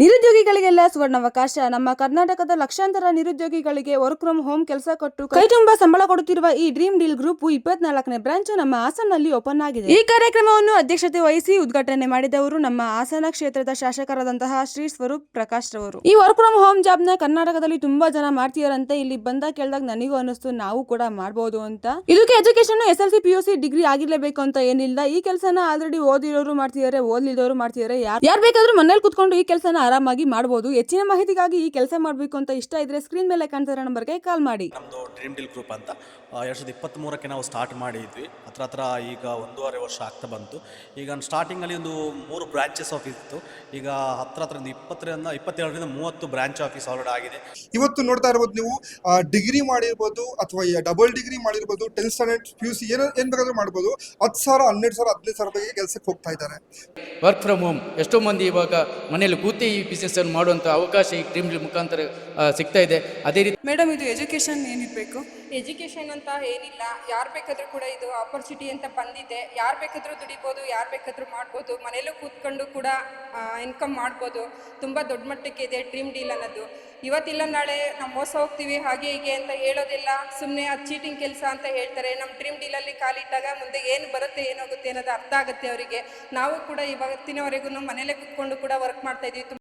ನಿರುದ್ಯೋಗಿಗಳಿಗೆಲ್ಲ ಸುವರ್ಣಾವಕಾಶ. ನಮ್ಮ ಕರ್ನಾಟಕದ ಲಕ್ಷಾಂತರ ನಿರುದ್ಯೋಗಿಗಳಿಗೆ ವರ್ಕ್ ಫ್ರಮ್ ಹೋಮ್ ಕೆಲಸ ಕೊಟ್ಟು ಕೈ ತುಂಬಾ ಸಂಬಳ ಕೊಡುತ್ತಿರುವ ಈ ಡ್ರೀಮ್ ಡೀಲ್ ಗ್ರೂಪ್ ಇಪ್ಪತ್ನಾಲ್ಕನೇ ಬ್ರಾಂಚ್ ನಮ್ಮ ಹಾಸನಲ್ಲಿ ಓಪನ್ ಆಗಿದೆ. ಈ ಕಾರ್ಯಕ್ರಮವನ್ನು ಅಧ್ಯಕ್ಷತೆ ವಹಿಸಿ ಉದ್ಘಾಟನೆ ಮಾಡಿದವರು ನಮ್ಮ ಹಾಸನ ಕ್ಷೇತ್ರದ ಶಾಸಕರಾದಂತಹ ಶ್ರೀ ಸ್ವರೂಪ್ ಪ್ರಕಾಶ್ ರವರು. ಈ ವರ್ಕ್ ಫ್ರಮ್ ಹೋಮ್ ಜಾಬ್ನ ಕರ್ನಾಟಕದಲ್ಲಿ ತುಂಬಾ ಜನ ಮಾಡ್ತಿದಾರಂತೆ. ಇಲ್ಲಿ ಬಂದ ಕೇಳಿದಾಗ ನನಗೂ ಅನಿಸ್ತು ನಾವು ಕೂಡ ಮಾಡಬಹುದು ಅಂತ. ಇದಕ್ಕೆ education S L C, P U C degree ಆಗಿರ್ಲೇಬೇಕು ಅಂತ ಏನಿಲ್ಲ. ಈ ಕೆಲಸನ ಆಲ್ರೆಡಿ ಓದಿರೋರು ಮಾಡ್ತಿದ್ದಾರೆ ಓದ್ಲಿದವರು ಮಾಡ್ತಿದ್ದಾರೆ ಯಾರು ಯಾರು ಬೇಕಾದ್ರೂ ಮನೇಲಿ ಕುತ್ಕೊಂಡು ಈ ಕೆಲಸನ ಆರಾಮಾಗಿ ಮಾಡಬಹುದು ಹೆಚ್ಚಿನ ಮಾಹಿತಿಗಾಗಿ ಈ ಕೆಲಸ ಮಾಡಬೇಕು ಅಂತ ಇಷ್ಟ ಇದ್ರೆ ಸ್ಕ್ರೀನ್ ಮೇಲೆ ಕಾಣ್ತಿರೋ ನಂಬರ್ಗೆ ಕಾಲ್ ಮಾಡಿ. ನಮ್ಮದು ಡ್ರೀಮ್ ಡೀಲ್ ಗ್ರೂಪ್ ಅಂತ. ಎರಡು ಸಾವಿರದ ಇಪ್ಪತ್ತ್ಮೂರಕ್ಕೆ ನಾವು ಸ್ಟಾರ್ಟ್ ಮಾಡಿದ್ವಿ. ಹತ್ರ ಹತ್ರ ಈಗ ಒಂದೂವರೆ ವರ್ಷ ಆಗ್ತಾ ಬಂತು. ಈಗ ಸ್ಟಾರ್ಟಿಂಗಲ್ಲಿ ಒಂದು ಮೂರು ಬ್ರಾಂಚಸ್ ಆಫೀಸ್ ಇತ್ತು. ಈಗ ಹತ್ರ ಹತ್ರ ಒಂದು ಇಪ್ಪತ್ತರಿಂದ ಇಪ್ಪತ್ತೆರಡರಿಂದ ಮೂವತ್ತು ಬ್ರಾಂಚ್ ಆಫೀಸ್ ಆಲ್ರೆಡಿ ಆಗಿದೆ. ಇವತ್ತು ನೋಡ್ತಾ ಇರ್ಬೋದು ನೀವು ಡಿಗ್ರಿ ಮಾಡಿರ್ಬೋದು ಅಥವಾ ಡಬಲ್ ಡಿಗ್ರಿ ಮಾಡಿರ್ಬೋದು tenth standard P U C ಏನೋ ಏನು ಬೇಕಾದ್ರೂ ಮಾಡ್ಬೋದು. ಹತ್ತು ಸಾವಿರ ಹನ್ನೆರಡು ಸಾವಿರ ಹದಿನೈದು ಸಾವಿರ ರೂಪಾಯಿಗೆ ಕೆಲಸಕ್ಕೆ ಹೋಗ್ತಾ ಇದ್ದಾರೆ. ವರ್ಕ್ ಫ್ರಮ್ ಹೋಮ್ ಎಷ್ಟೋ ಮಂದಿ ಇವಾಗ ಮನೆಯಲ್ಲಿ ಕೂತಿ ಈ ಬಿಸ್ನೆಸ್ಸನ್ನು ಮಾಡುವಂಥ ಅವಕಾಶ ಈ ಕ್ರೀಮ್ ಮುಖಾಂತರ ಸಿಗ್ತಾ ಇದೆ. ಅದೇ ರೀತಿ ಮೇಡಮ್ ಇದು ಎಜುಕೇಶನ್ ಏನಿರಬೇಕು? ಎಜುಕೇಷನ್ ಅಂತ ಏನಿಲ್ಲ. ಯಾರು ಬೇಕಾದರೂ ಕೂಡ ಇದು ಆಪರ್ಚುನಿಟಿ ಅಂತ ಬಂದಿದೆ. ಯಾರು ಬೇಕಾದರೂ ದುಡಿಬೋದು ಯಾರು ಬೇಕಾದರೂ ಮಾಡ್ಬೋದು. ಮನೇಲೂ ಕೂತ್ಕೊಂಡು ಕೂಡ ಇನ್ಕಮ್ ಮಾಡ್ಬೋದು. ತುಂಬ ದೊಡ್ಡ ಮಟ್ಟಕ್ಕೆ ಇದೆ ಡ್ರೀಮ್ ಡೀಲ್ ಅನ್ನೋದು. ಇವತ್ತಿಲ್ಲ ನಾಳೆ ನಾವು ಮೋಸ ಹೋಗ್ತೀವಿ ಹಾಗೆ ಹೀಗೆ ಅಂತ ಹೇಳೋದಿಲ್ಲ. ಸುಮ್ಮನೆ ಅದು ಚೀಟಿಂಗ್ ಕೆಲಸ ಅಂತ ಹೇಳ್ತಾರೆ. ನಮ್ಮ ಡ್ರೀಮ್ ಡೀಲಲ್ಲಿ ಕಾಲಿಟ್ಟಾಗ ಮುಂದೆ ಏನು ಬರುತ್ತೆ ಏನಾಗುತ್ತೆ ಅನ್ನೋದು ಅರ್ಥ ಆಗುತ್ತೆ ಅವರಿಗೆ. ನಾವು ಕೂಡ ಇವತ್ತಿನವರೆಗೂ ಮನೇಲೇ ಕೂತ್ಕೊಂಡು ಕೂಡ ವರ್ಕ್ ಮಾಡ್ತಾ ಇದ್ದೀವಿ.